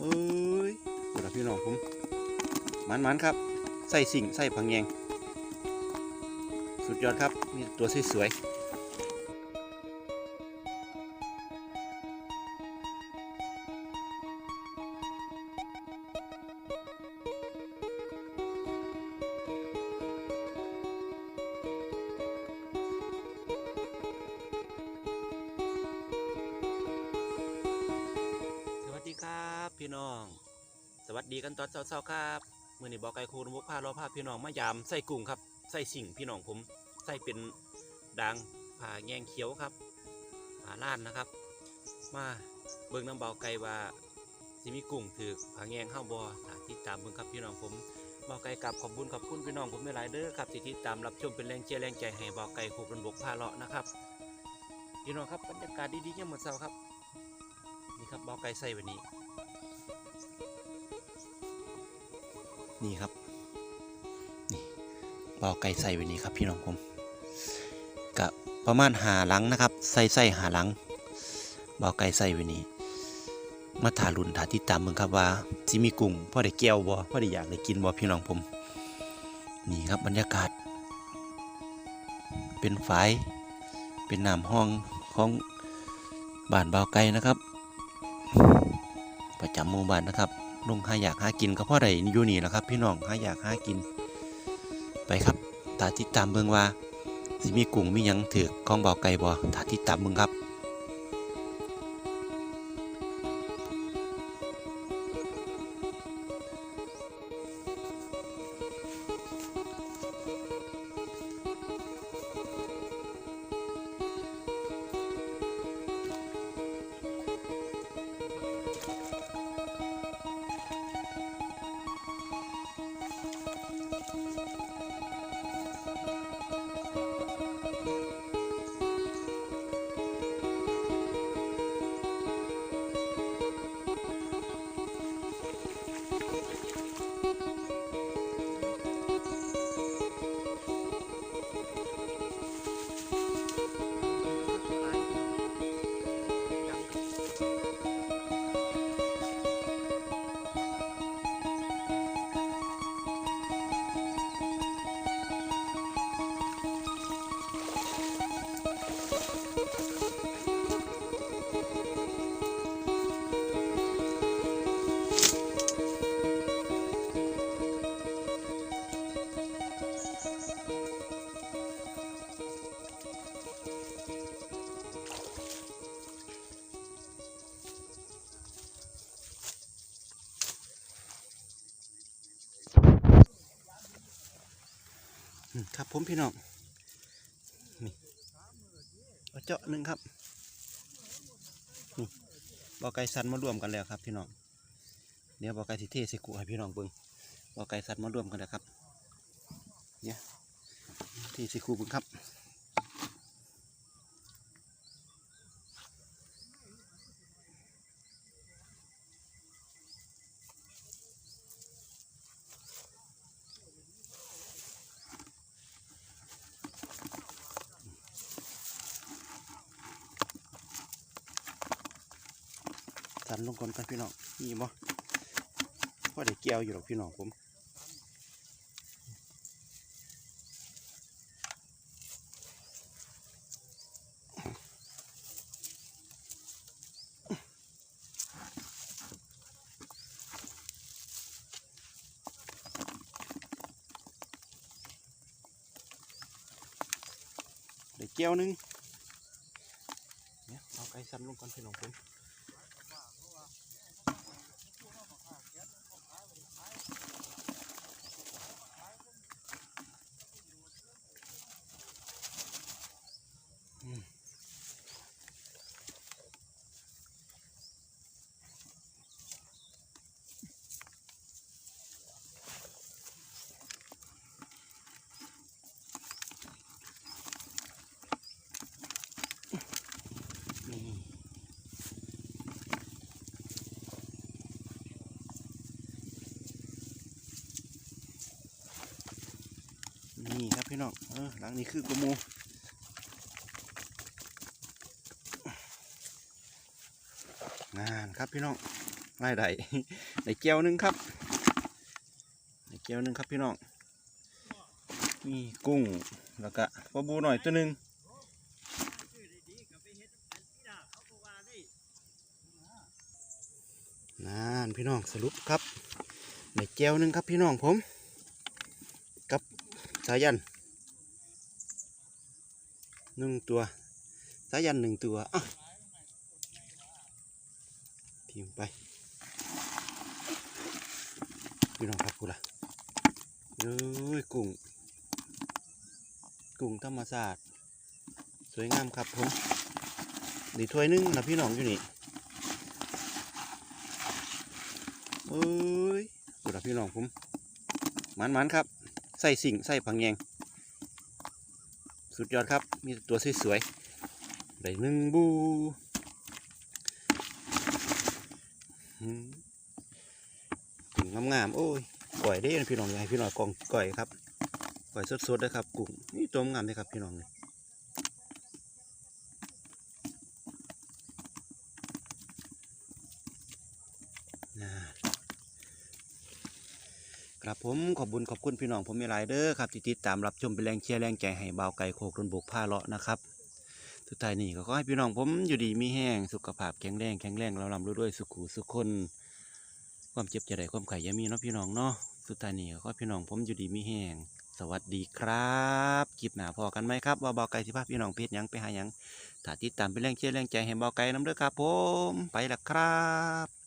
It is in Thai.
เอ้ยเดี๋ยวพี่น้องผมมันมันๆครับ ใส่สิ่งใส่ผังแยง สุดยอดครับมีตัวสวยๆ วัสดีกันตอนเช้าๆครับมื่อนี้บอกไก่คูนมุกพารอพาพี่น้องมายามใส่กุ้งครับใส่สิ่งพี่น้องผมใส่เป็นดังผ่าแงงเขียวครับผ่าล้านนะครับ มาเบิ่งน้ำเบาไก่ว่าสิมีกุ้งถือผ่าแงงเข้าบอถ้าติดตามเบิ่งครับพี่น้องผมเบาไก่กลับขอบคุณขอบคุณพี่น้องผมหลายเด้อครับที่ติดตามรับชมเป็นแรงเชียร์แรงใจให้เบาไก่คูนบกพาเลาะนะครับพี่น้องครับบรรยากาศดีๆเยี่ยมเหมือนเช้าครับนี่ครับเบาไก่ใส่วันนี้ นี่ครับ นี่เบาไก่ใส่ไว้นี่ครับพี่น้องผมกะประมาณหาหลังนะครับ ใส่ใส่หาหลังเบาไก่ใส่ไว้นี่มาถารุนถาที่ตามมึงครับว่าสิมีกุ้งพ่อได้แก้วบ่พ่อได้อยากได้กินบ่พี่น้องผม นี่ครับบรรยากาศ เป็นฝายเป็นน้ำห้องของบ้านเบาไก่นะครับ ประจำหมู่บ้านนะครับ ลงหาอยากหากินก็เพราะใดอยู่นี่แหละครับ พี่น้องหาอยากหากิน ไปครับตาติดตามเบิ่งว่าสิมีกุ้งมีหยังถือกกองเบาไก่บ่ตาติดตามเบิ่งครับ ครับผมพี่น้องนี่เอาเจาะหนึ่งครับนี่บอไก่สันมารวมกันแล้วครับ พี่น้องเดี๋ยวบอไก่สิเทสิกุให้พี่น้องเบิ่งบอไก่สันมารวมกันแล้วครับ เนี่ยที่ใส่กุเบิ่งครับ นลงก่อนกันพี่น้องนี่บ่พอได้เกี่ยวอยู่หรอกพี่น้องผมได้เกี่ยวนึงเนี่ยเอาไก่สั้นลงก่อนพี่น้องผม นี่นี่ครับ พี่น้องเออหลังนี้คือกระมูงานครับพี่น้องรายได้ในแก้วนึงครับในแก้วนึงครับพี่น้องมีกุ้งแล้วก็ปลาบูหน่อยตัวหนึ่งนั่นพี่น้องสรุปครับในแก้วนึงครับพี่น้องผมกับสายัน หนึ่งตัว สายันหนึ่งตัวอะพิมพ์ไปพี่น้องครับกูละเอ้ยกุ้งกุ้งธรรมศาสตร์สวยงามครับผมดีถ้วยนึงนะพี่น้องอยู่นี่เอ้ยกูละพี่น้องผมหมันๆครับ ใส่สิ่งใส่ผังแยง สุดยอดครับ มีตัวสวยๆได้หนึ่งบูหืมกุ้งงามๆโอ้ยก่อยได้อพี่น้องยากให้พี่น้องกองก่อยครับก่อยสดๆนะครับกุ้งนี่ตัวงามเลยครับพี่น้องเลย ครับผมขอบบุญขอบคุณพี่น้องผมมีหลายเด้อครับที่ติดตามรับชมเป็นแรงเชียร์แรงใจให้บ่าไก่โคกรนบุกผ้าเลาะนะครับสุดท้ายนี้ก็ขอให้พี่น้องผมอยู่ดีมีแห้งสุขภาพแข็งแรงแข็งแรงเราลำรู้ด้วยสุขุสุขคน ความเจ็บจะได้ความไข่ยามีเนาะพี่น้องเนาะสุดท้ายนี้ก็ขอให้พี่น้องผมอยู่ดีมีแห้งสวัสดีครับคลิปหน้าพอกันไหมครับว่าบ่าไก่สิพาพี่น้องเพชรยังไปหายังถ้าติดตามเป็นแรงเชียร์แรงใจให้บ่าไก่น้ำเด้อครับผมไปละครับ